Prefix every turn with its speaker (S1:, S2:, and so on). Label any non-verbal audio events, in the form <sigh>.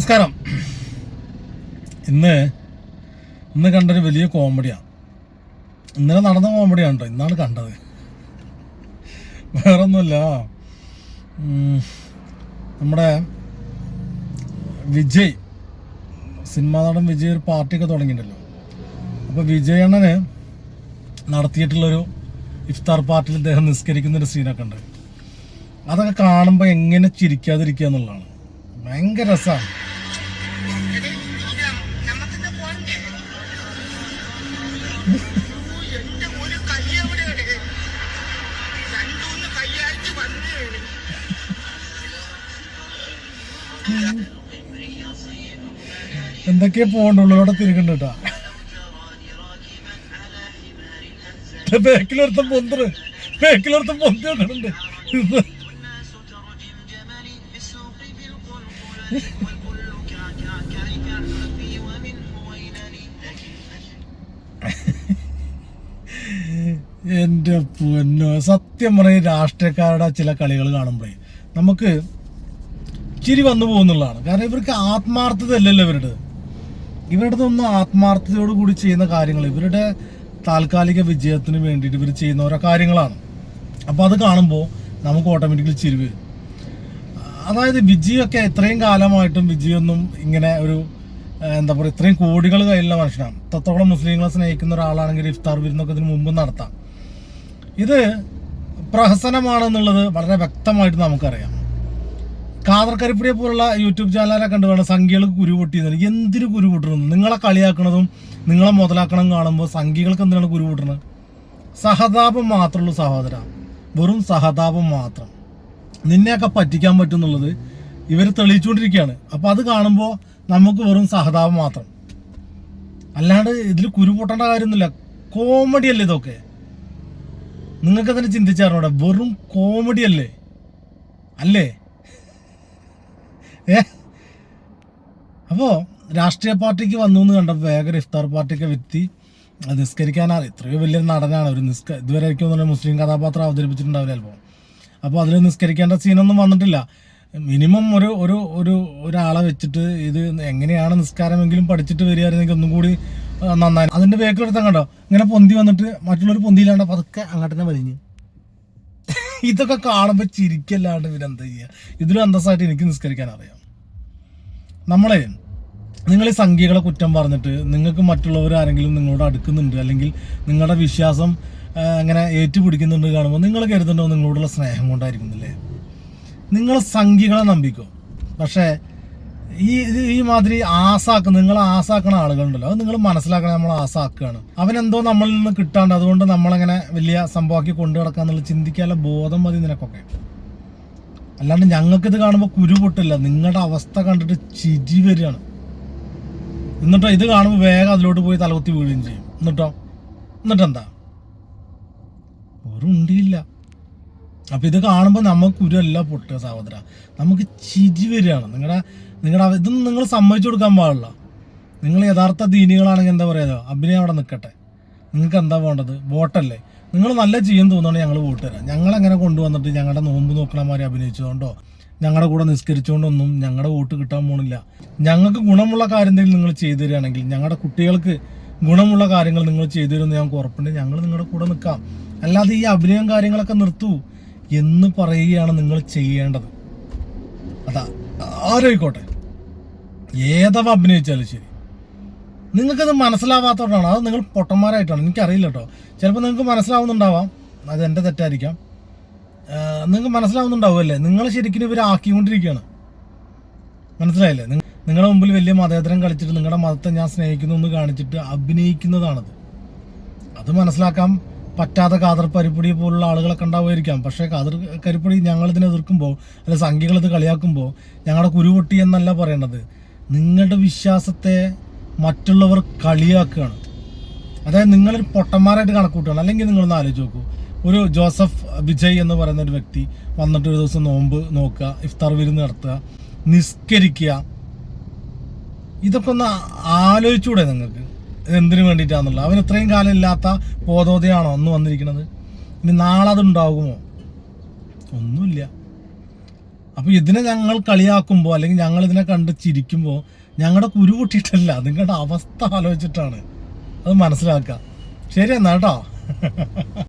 S1: നമസ്കാരം. ഇന്ന് ഇന്ന് കണ്ടൊരു വലിയ കോമഡിയാണ് ഇന്നലെ നടന്ന കോമഡിയാണ് കേട്ടോ ഇന്നാണ് കണ്ടത്. വേറൊന്നുമില്ല നമ്മുടെ വിജയ് സിനിമാ നടൻ വിജയ് ഒരു പാർട്ടിയൊക്കെ തുടങ്ങിയിട്ടുണ്ടല്ലോ അപ്പോൾ വിജയണ്ണന് നടത്തിയിട്ടുള്ളൊരു ഇഫ്താർ പാർട്ടിയിൽ അദ്ദേഹം നിസ്കരിക്കുന്നൊരു സീനൊക്കെ ഉണ്ട്. അതൊക്കെ കാണുമ്പോൾ എങ്ങനെ ചിരിക്കാതിരിക്കുക എന്നുള്ളതാണ്. ഭയങ്കര രസമാണ് എന്തൊക്കെയാ പോകണ്ട? ഉള്ളിലൂടെ തിരികണ്ട കേട്ടാ. ബേക്കിലൊരുത്തം പൊന്തറ് ബേക്കിലൊരുത്തം പൊന്തി വെക്കണുണ്ട് <laughs> <laughs> എന്റെ പൊന്നോ. സത്യം പറഞ്ഞ രാഷ്ട്രീയക്കാരുടെ ചില കളികൾ കാണുമ്പോഴേ നമുക്ക് ചിരി വന്നു പോകുന്നുള്ളതാണ്. കാരണം ഇവർക്ക് ആത്മാർത്ഥത അല്ലല്ലോ ഇവരുടെ. ഇവരുടെ ഒന്നും ആത്മാർത്ഥതയോട് കൂടി ചെയ്യുന്ന കാര്യങ്ങൾ ഇവരുടെ താൽക്കാലിക വിജയത്തിന് വേണ്ടിയിട്ട് ഇവർ ചെയ്യുന്ന ഓരോ കാര്യങ്ങളാണ്. അപ്പോൾ അത് കാണുമ്പോൾ നമുക്ക് ഓട്ടോമാറ്റിക്കലി ചിരി വരും. അതായത് വിജയൊക്കെ ഇത്രയും കാലമായിട്ടും വിജയൊന്നും ഇങ്ങനെ ഒരു എന്താ പറയുക ഇത്രയും കോടികൾ കയ്യിലുള്ള മനുഷ്യനാണ്. ഇത്രത്തോളം മുസ്ലിങ്ങളെ സ്നേഹിക്കുന്ന ഒരാളാണെങ്കിൽ ഇഫ്താർ വിരുന്നൊക്കെ ഇതിന് മുമ്പ് നടത്താം. ഇത് പ്രഹസനമാണെന്നുള്ളത് വളരെ വ്യക്തമായിട്ട് നമുക്കറിയാം. കാദർ കരിപ്പടിയെ പോലുള്ള യൂട്യൂബ് ചാനലൊക്കെ കണ്ടു വേണം സംഖ്യകൾക്ക് കുരു എന്തിനു കുരു പൊട്ടുന്നു നിങ്ങളെ കളിയാക്കണതും നിങ്ങളെ മുതലാക്കണം കാണുമ്പോൾ സംഖ്യകൾക്ക് എന്തിനാണ് കുരു സഹതാപം മാത്രമുള്ളൂ സഹോദര. വെറും സഹതാപം മാത്രം. നിന്നെയൊക്കെ പറ്റിക്കാൻ പറ്റും എന്നുള്ളത് ഇവർ തെളിയിച്ചുകൊണ്ടിരിക്കുകയാണ്. അപ്പോൾ അത് കാണുമ്പോൾ നമുക്ക് വെറും സഹതാപം മാത്രം. അല്ലാണ്ട് ഇതിൽ കുരു പൊട്ടേണ്ട കാര്യമൊന്നുമില്ല. കോമഡി അല്ലേ ഇതൊക്കെ. നിങ്ങൾക്ക് തന്നെ ചിന്തിച്ചാറിനോടെ വെറും കോമഡി അല്ലേ? അല്ലേ? ഏ? അപ്പോൾ രാഷ്ട്രീയ പാർട്ടിക്ക് വന്നു എന്ന് കണ്ടപ്പോൾ വേഗം ഇഫ്താർ പാർട്ടിക്ക് വ്യക്തി അത് നിസ്കരിക്കാനാണ് ഇത്രയോ വലിയൊരു നടനാണ്. ഒരു നിസ്ക ഇതുവരെ തോന്നുന്നു മുസ്ലിം കഥാപാത്രം അവതരിപ്പിച്ചിട്ടുണ്ടാവില്ല ചിലപ്പോൾ അപ്പോൾ അതിൽ നിസ്കരിക്കേണ്ട സീനൊന്നും വന്നിട്ടില്ല. മിനിമം ഒരു ഒരു ഒരു ഒരാളെ വെച്ചിട്ട് ഇത് എങ്ങനെയാണ് നിസ്കാരമെങ്കിലും പഠിച്ചിട്ട് വരികയായിരുന്നെങ്കിൽ ഒന്നും കൂടി ആ, അതിന്റെ ബേക്ക് എടുത്താൽ കണ്ടോ? ഇങ്ങനെ പൊന്തി വന്നിട്ട് മറ്റുള്ളവർ പൊന്തിയില്ലാണ്ട് പതുക്കെ അങ്ങോട്ട് തന്നെ വലിഞ്ഞു. ഇതൊക്കെ കാണുമ്പോൾ ചിരിക്കല്ലാണ്ട് എന്താ ചെയ്യുക ഇതിലും അന്തസ്സായിട്ട് എനിക്ക് നിസ്കരിക്കാൻ അറിയാം. നമ്മളെ നിങ്ങൾ ഈ സംഖ്യകളെ കുറ്റം പറഞ്ഞിട്ട് നിങ്ങൾക്ക് മറ്റുള്ളവർ ആരെങ്കിലും നിങ്ങളോട് അടുക്കുന്നുണ്ട് അല്ലെങ്കിൽ നിങ്ങളുടെ വിശ്വാസം അങ്ങനെ ഏറ്റുപിടിക്കുന്നുണ്ട് കാണുമ്പോൾ നിങ്ങൾ കരുതുന്നുണ്ടോ നിങ്ങളോടുള്ള സ്നേഹം കൊണ്ടായിരിക്കുന്നില്ലേ നിങ്ങൾ സംഖ്യകളെ നമ്പിക്കോ? പക്ഷേ ഈ ഈ മാതിരി ആസാക്കുന്ന നിങ്ങൾ ആസാക്കണ ആളുകളുണ്ടല്ലോ. അത് നിങ്ങൾ മനസ്സിലാക്കണം നമ്മൾ ആസാക്കുകയാണ് അവനെന്തോ നമ്മളിൽ നിന്ന് കിട്ടാണ്ട് അതുകൊണ്ട് നമ്മളങ്ങനെ വലിയ സംഭവമാക്കി കൊണ്ടു കിടക്കാന്നുള്ള ചിന്തിക്കാനുള്ള ബോധം മതി നിനക്കൊക്കെ. അല്ലാണ്ട് ഞങ്ങൾക്കിത് കാണുമ്പോൾ കുരു പൊട്ടില്ല നിങ്ങളുടെ അവസ്ഥ കണ്ടിട്ട് ചിരി വരികയാണ്. എന്നിട്ടോ ഇത് കാണുമ്പോൾ വേഗം അതിലോട്ട് പോയി തലകുത്തി വീഴുകയും ചെയ്യും. എന്നിട്ടോ? എന്നിട്ടെന്താ? ഒരു ഉണ്ടിയില്ല. അപ്പൊ ഇത് കാണുമ്പോൾ നമുക്ക് കുരുവല്ല പൊട്ടുക സഹോദര. നമുക്ക് ചിരി വരികയാണ്. നിങ്ങളുടെ നിങ്ങളുടെ ഇതൊന്നും നിങ്ങൾ സമ്മതിച്ചു കൊടുക്കാൻ പാടില്ല. നിങ്ങൾ യഥാർത്ഥ ദീനികളാണെങ്കിൽ എന്താ പറയുക അഭിനയം അവിടെ നിൽക്കട്ടെ. നിങ്ങൾക്ക് എന്താ വേണ്ടത്? വോട്ടല്ലേ. നിങ്ങൾ നല്ല ചെയ്യാൻ തോന്നുകയാണെങ്കിൽ ഞങ്ങൾ വോട്ട് തരാം. ഞങ്ങൾ അങ്ങനെ കൊണ്ടുവന്നിട്ട് ഞങ്ങളുടെ നോമ്പ് നോക്കണമാരെ അഭിനയിച്ചതുകൊണ്ടോ ഞങ്ങളുടെ കൂടെ നിസ്കരിച്ചുകൊണ്ടൊന്നും ഞങ്ങളുടെ വോട്ട് കിട്ടാൻ പോണില്ല. ഞങ്ങൾക്ക് ഗുണമുള്ള കാര്യം എന്തെങ്കിലും നിങ്ങൾ ചെയ്തു തരികയാണെങ്കിൽ ഞങ്ങളുടെ കുട്ടികൾക്ക് ഗുണമുള്ള കാര്യങ്ങൾ നിങ്ങൾ ചെയ്തു തരുമെന്ന് ഞങ്ങൾക്ക് ഉറപ്പുണ്ട്. ഞങ്ങൾ നിങ്ങളുടെ കൂടെ നിൽക്കാം. അല്ലാതെ ഈ അഭിനയം കാര്യങ്ങളൊക്കെ നിർത്തൂ. എന്ന് പറയുകയാണ് നിങ്ങൾ ചെയ്യേണ്ടത്. അതാ ആരോയിക്കോട്ടെ. ഏതവ അഭിനയിച്ചാലും ശരി. നിങ്ങൾക്കത് മനസ്സിലാവാത്തതുകൊണ്ടാണ് അത് നിങ്ങൾ പൊട്ടന്മാരായിട്ടാണ്. എനിക്കറിയില്ല കേട്ടോ. ചിലപ്പോൾ നിങ്ങൾക്ക് മനസ്സിലാവുന്നുണ്ടാവാം. അത് എന്റെ തെറ്റായിരിക്കാം. നിങ്ങൾക്ക് മനസ്സിലാവുന്നുണ്ടാവുമല്ലേ? നിങ്ങൾ ശരിക്കും ഇവർ ആക്കിക്കൊണ്ടിരിക്കുകയാണ്. മനസ്സിലായില്ലേ? നിങ്ങ- നിങ്ങളുടെ മുമ്പിൽ വലിയ മതേതരം കളിച്ചിട്ട് നിങ്ങളുടെ മതത്തെ ഞാൻ സ്നേഹിക്കുന്നു എന്ന് കാണിച്ചിട്ട് അഭിനയിക്കുന്നതാണത്. അത് മനസ്സിലാക്കാൻ പറ്റാത്ത കാതർ പരിപ്പടി പോലുള്ള ആളുകളൊക്കെ ഉണ്ടാവുമായിരിക്കാം. പക്ഷേ കാതർ കരിപ്പടി ഞങ്ങളിതിനെ എതിർക്കുമ്പോൾ അല്ലെ സംഖ്യകളിത് കളിയാക്കുമ്പോൾ ഞങ്ങളുടെ കുരുപൊട്ടി എന്നല്ല പറയേണ്ടത് നിങ്ങളുടെ വിശ്വാസത്തെ മറ്റുള്ളവർ കളിയാക്കുകയാണ്. അതായത് നിങ്ങളൊരു പൊട്ടന്മാരായിട്ട് കണക്കൂട്ടുകയാണ്. അല്ലെങ്കിൽ നിങ്ങളൊന്ന് ആലോചിച്ച് നോക്കൂ. ഒരു ജോസഫ് വിജയ് എന്ന് പറയുന്ന ഒരു വ്യക്തി വന്നിട്ട് ഒരു ദിവസം നോമ്പ് നോക്കുക ഇഫ്താർ വിരുന്ന് നടത്തുക നിസ്കരിക്കുക. ഇതൊക്കെ ഒന്ന് ആലോചിച്ചുകൂടെ നിങ്ങൾക്ക്? എന്തിനു വേണ്ടിയിട്ടാന്നുള്ളത്? അവൻ ഇത്രയും കാലം ഇല്ലാത്ത ബോധോദയാണോ അന്ന് വന്നിരിക്കുന്നത്? ഇനി നാളെ അതുണ്ടാകുമോ? ഒന്നുമില്ല. അപ്പോൾ ഇതിനെ ഞങ്ങൾ കളിയാക്കുമ്പോൾ അല്ലെങ്കിൽ ഞങ്ങൾ ഇതിനെ കണ്ട് ചിരിക്കുമ്പോൾ ഞങ്ങളുടെ കുരു പൊട്ടിയിട്ടല്ല നിങ്ങളുടെ അവസ്ഥ ആലോചിച്ചിട്ടാണ്. അത് മനസ്സിലാക്കുക. ശരി എന്നാ കേട്ടോ.